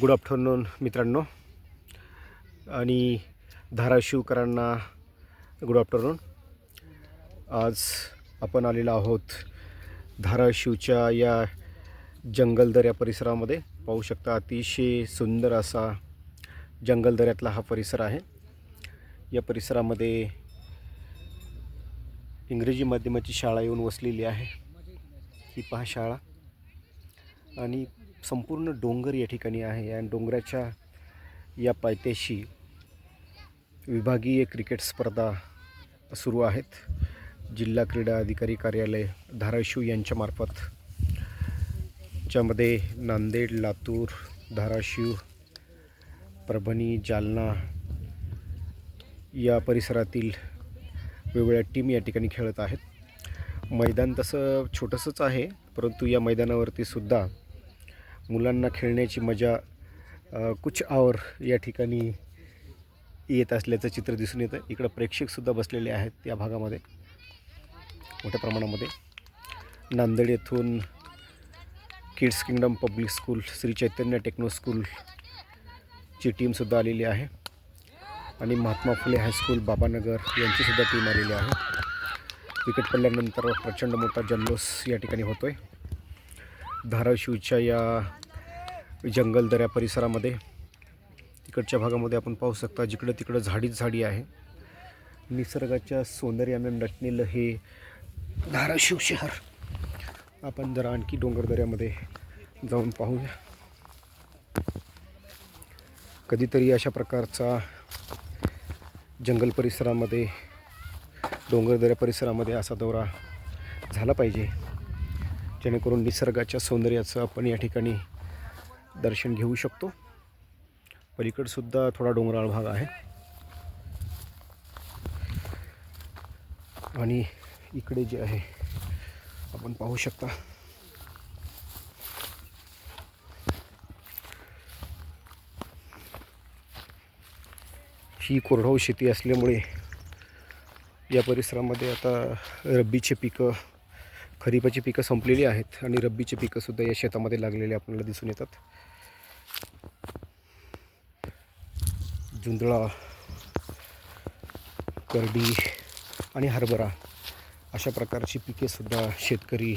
Good afternoon मित्रांनो. आणि धाराशिवकरांना good afternoon आज आपण आलेलो आहोत धाराशिवच्या या जंगलदऱ्या परिसरामध्ये. पाहू शकता अतिशय सुंदर असा जंगलदऱ्यातला हा परिसर आहे. या परिसरामध्ये इंग्रजी माध्यमाची शाळा येऊन वसलेली आहे. ही पहा शाळा. आणि संपूर्ण डोंगर या ठिकाणी आहे आणि डोंगराच्या या पायथ्याशी विभागीय क्रिकेट स्पर्धा सुरू आहेत. जिल्हा क्रीडा अधिकारी कार्यालय धाराशिव यांच्यामार्फत ज्यामध्ये नांदेड लातूर धाराशिव परभणी जालना या परिसरातील वेगवेगळ्या टीम या ठिकाणी खेळत आहेत. मैदान तसं छोटंसंच आहे परंतु या मैदानावरती सुद्धा मुलांना खेळण्याची मजा कुछ आवर या ठिकाणी येत असल्याचं चित्र दिसून येतं. इकडं प्रेक्षकसुद्धा बसलेले आहेत या भागामध्ये मोठ्या प्रमाणामध्ये. नांदेड येथून kids kingdom public school Shri Chaitanya techno स्कूलची टीमसुद्धा आलेली आहे. आणि महात्मा फुले हायस्कूल बाबानगर यांचीसुद्धा टीम आलेली आहे. विकेट पडल्यानंतर प्रचंड मोठा जल्लोष या ठिकाणी होतो आहे धाराशिवच्या या जंगलदऱ्या परिसरामध्ये तिकडच्या भागामध्ये आपण पाहू शकता जिकडं तिकडं झाडीच झाडी आहे. निसर्गाच्या सौंदर्याने नटलेलं हे धाराशिव शहर. आपण जरा आणखी डोंगरदऱ्यामध्ये जाऊन पाहूया. कधीतरी अशा प्रकारचा जंगल परिसरामध्ये डोंगरदऱ्या परिसरामध्ये असा दौरा झाला पाहिजे जेणेकरून निसर्गाच्या सौंदर्याचं आपण या ठिकाणी दर्शन घेऊ शकतो. पलीकडसुद्धा थोडा डोंगराळ भाग आहे. आणि इकडे जे आहे आपण पाहू शकता. ही कोरडवाहू शेती असल्यामुळे या परिसरामध्ये आता रब्बीचे पिकं खरीपाची पिकं संपलेली आहेत आणि रब्बीचे पिकंसुद्धा या शेतामध्ये लागलेले आपल्याला दिसून येतात. जुंदळा करडी आणि हरभरा अशा प्रकारची पिकेसुद्धा शेतकरी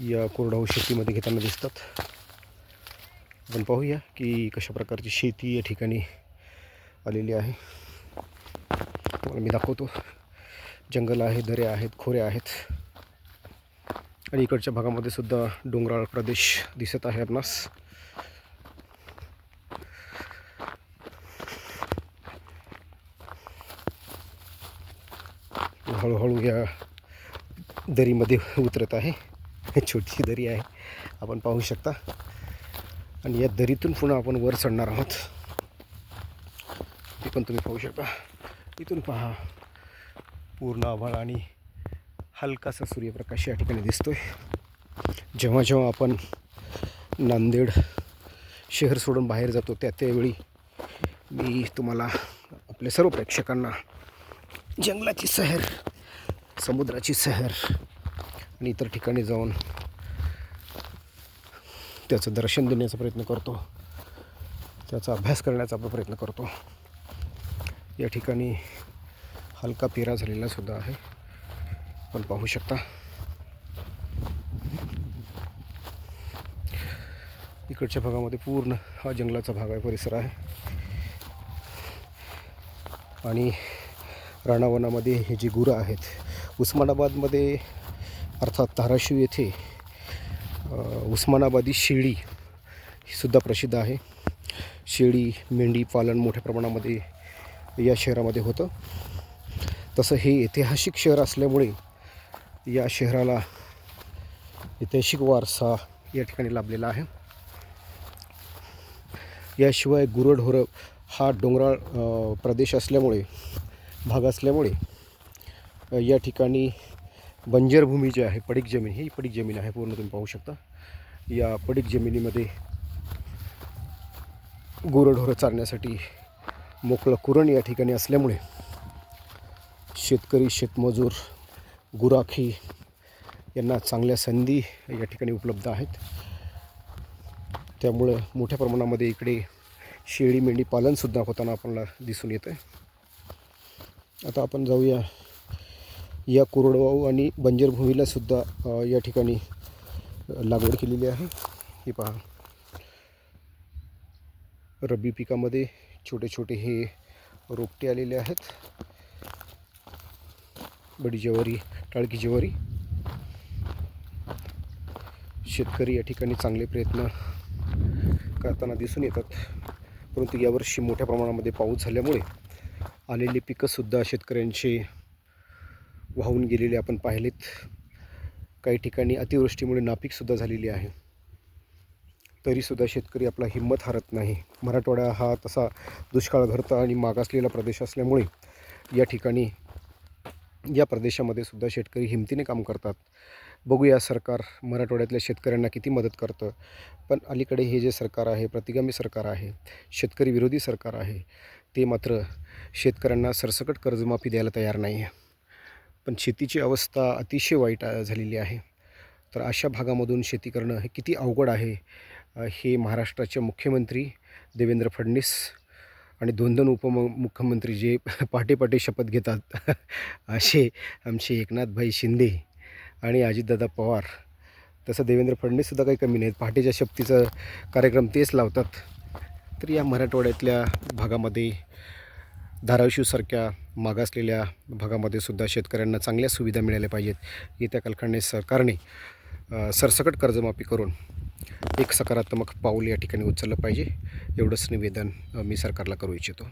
या कोरडाऊ शेतीमध्ये घेताना दिसतात. आपण पाहूया की कशा प्रकारची शेती या ठिकाणी आलेली आहे. तुम्हाला मी दाखवतो. जंगल आहे दऱ्या आहेत खोऱ्या आहेत. आणि इकडच्या भागामध्ये सुद्धा डोंगराळ प्रदेश दिसत आहे आपणास. हळूहळू या दरीमध्ये उतरत आहे. छोटी दरी आहे. आपण पाहू शकता. आणि या दरीतून पुन्हा आपण वर चढणार आहोत. ते पण तुम्ही पाहू शकता. इथून पहा. पूर्ण आभाळ आणि हलकासा सूर्यप्रकाश या ठिकाणी दिसतो आहे जेव्हा जेव्हा आपण नांदेड शहर सोडून बाहेर जातो त्या त्यावेळी मी तुम्हाला आपल्या सर्व प्रेक्षकांना जंगलाची सहर समुद्राची सहर आणि इतर ठिकाणी जाऊन त्याचं दर्शन देण्याचा प्रयत्न करतो. त्याचा अभ्यास करण्याचा आपण प्रयत्न करतो. या ठिकाणी हलका पेरा झालेला सुद्धा आहे. आपण पाहू शकता. इकडच्या भागामध्ये पूर्ण हा जंगलाचा भाग आहे परिसर आहे. आणि राणावनामध्ये हे जी गुरं आहेत उस्मानाबादमध्ये अर्थात धाराशिव येथे उस्मानाबादी शेळी ही सुद्धा प्रसिद्ध आहे. शेळी मेंढी पालन मोठ्या प्रमाणामध्ये या शहरामध्ये होतं. तसं हे ऐतिहासिक शहर असल्यामुळे या शहराला ऐतिहासिक वारसा या ठिकाणी लाभलेला आहे. याशिवाय गुरढोरं हा डोंगराळ प्रदेश असल्यामुळे भाग असल्यामुळे या ठिकाणी बंजर भूमी जी आहे पडीक जमीन ही पडीक जमीन आहे पूर्ण तुम्ही पाहू शकता. या पडीक जमिनीमध्ये गुरढोरं चालण्यासाठी मोकळं कुरण या ठिकाणी असल्यामुळे शेतकरी शेतमजूर गुराखी यांना चांगल्या संधी या ठिकाणी उपलब्ध आहेत. त्यामुळं मोठ्या प्रमाणामध्ये इकडे शेळी मेंढी पालनसुद्धा होताना आपल्याला दिसून येतं आहे आता आपण जाऊया या कोरडवाहू आणि बंजर भूमीलासुद्धा या ठिकाणी लागवड केलेली आहे. हे पहा. रब्बी पिकामध्ये छोटे छोटे हे रोपटे आलेले आहेत. बडी ज्वारी टाळकी ज्वारी. शेतकरी या ठिकाणी चांगले प्रयत्न करताना दिसून येतात. परंतु यावर्षी मोठ्या प्रमाणामध्ये पाऊस झाल्यामुळे आलेली पिकंसुद्धा शेतकऱ्यांचे वाहून गेलेले आपण पाहिलेत. काही ठिकाणी अतिवृष्टीमुळे नापीकसुद्धा झालेली आहे. तरीसुद्धा शेतकरी आपला हिंमत हारत नाही. मराठवाडा हा तसा दुष्काळग्रस्त आणि मागासलेला प्रदेश असल्यामुळे या ठिकाणी या प्रदेशामध्ये सुद्धा शेतकरी हिमतीने काम करतात. बघूया सरकार मराठवाड्यातल्या शेतकऱ्यांना किती मदत करतं. पण अलीकडे हे जे सरकार आहे प्रतिगामी सरकार आहे शेतकरी विरोधी सरकार आहे ते मात्र शेतकऱ्यांना सरसकट कर्जमाफी द्यायला तयार नाही आहे. पण शेतीची अवस्था अतिशय वाईट झालेली आहे. तर अशा भागामधून शेती करणं हे किती अवघड आहे? हे महाराष्ट्राचे मुख्यमंत्री देवेंद्र फडणवीस आणि दोन दोन उपम मुख्यमंत्री जे पाटे पाटे शपथ घेतात असे आमचे एकनाथभाई शिंदे आणि अजितदादा पवार. तसं देवेंद्र फडणवीससुद्धा काही कमी नाहीत. पहाटेच्या शक्तीचा कार्यक्रम तेच लावतात. तर या मराठवाड्यातल्या भागामध्ये धाराशिवसारख्या मागासलेल्या भागामध्ये सुद्धा शेतकऱ्यांना चांगल्या सुविधा मिळाल्या पाहिजेत. येत्या कालखंडे सरकारने सरसकट कर्जमाफी करून एक सकारात्मक पाऊल या ठिकाणी उचललं पाहिजे. एवढंच निवेदन मी सरकारला करू इच्छितो.